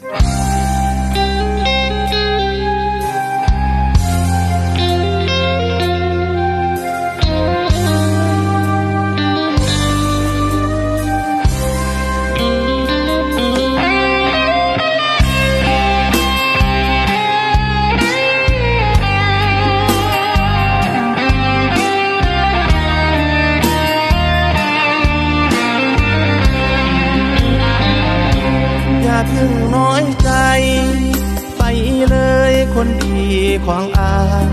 Bye. อย่าเพิ่งน้อยใจ ไปเลยคนดีของอาย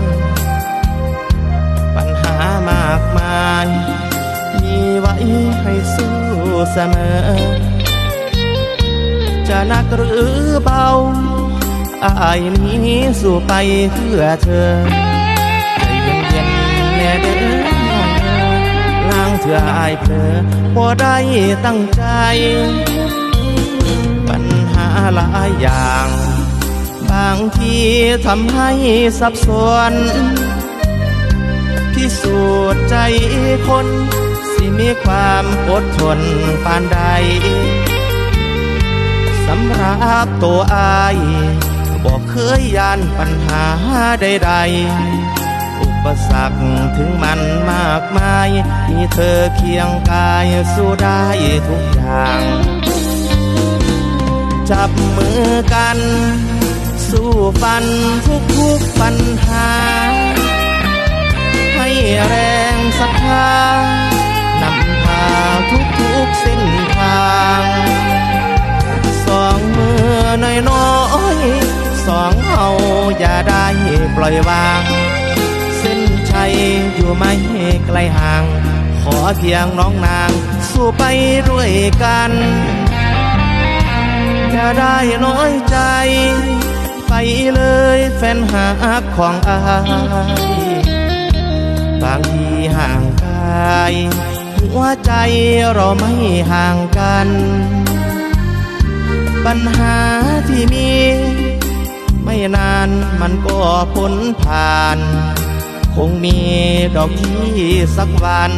ปัญหามากมาย มีไว้ให้สู้เสมอ จะนักหรือเบาอายนี้สู้ไปเพื่อเธอใจเย็นๆแน่เด้อน้องเอ๋ยล้างเธออายเผลอบ่ได้ตั้งใจางทีทำให้สับสนพิสูจน์ใจคน สิมีความอดทนปานใดสำหรับตัวอายบอกเคยยานปัญหาใดๆ อุปสรรคถึงมันมากมาย มีเธอเคียงกายสู้ได้ทุกอย่าง จับมือกัน สู้ฟันทุกทุกปัญหา ให้แรงศรัทธานำพาทุกทุกเส้นทาง สองมือน้อยน้อยสองเฮาอย่าได้ปล่อยวาง เส้นชัยอยู่ไม่ไกลห่าง ขอเพียงน้องนาง สู้ไปด้วยกันอย่าได้น้อยใจ ฟนหากของอายบางทีห่างกายหัวใจเราไม่ห่างกัน ปัญหาที่มี ไม่นานมันก็พ้นผ่าน คงมีดอกที่สักวัน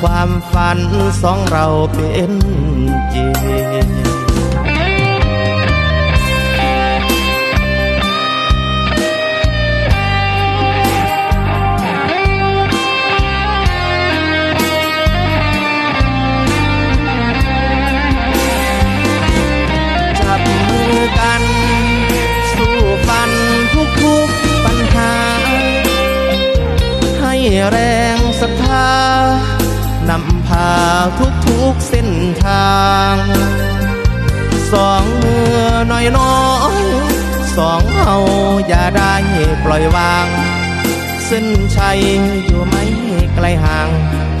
ความฝันสองเราเป็นจริง แรงศรัทธานำพาทุกทุกเส้นทาง สองมือน้อยน้อยสองเฮาอย่าได้ปล่อยวาง เส้นชัยอยู่ไม่ไกลห่าง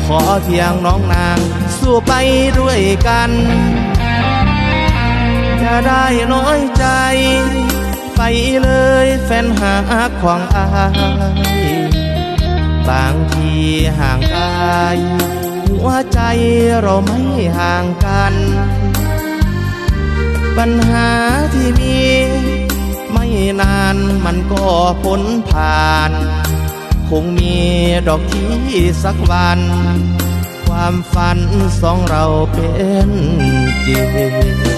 ขอเพียงน้องนาง สู้ไปด้วยกันอย่าได้น้อยใจ ไปเลยแฟนหาของอาย บางทีห่างกายหัวใจเราไม่ห่างกัน ปัญหาที่มี ไม่นานมันก็พ้นผ่าน คงมีดอกที่สักวัน ความฝันสองเราเป็นจริง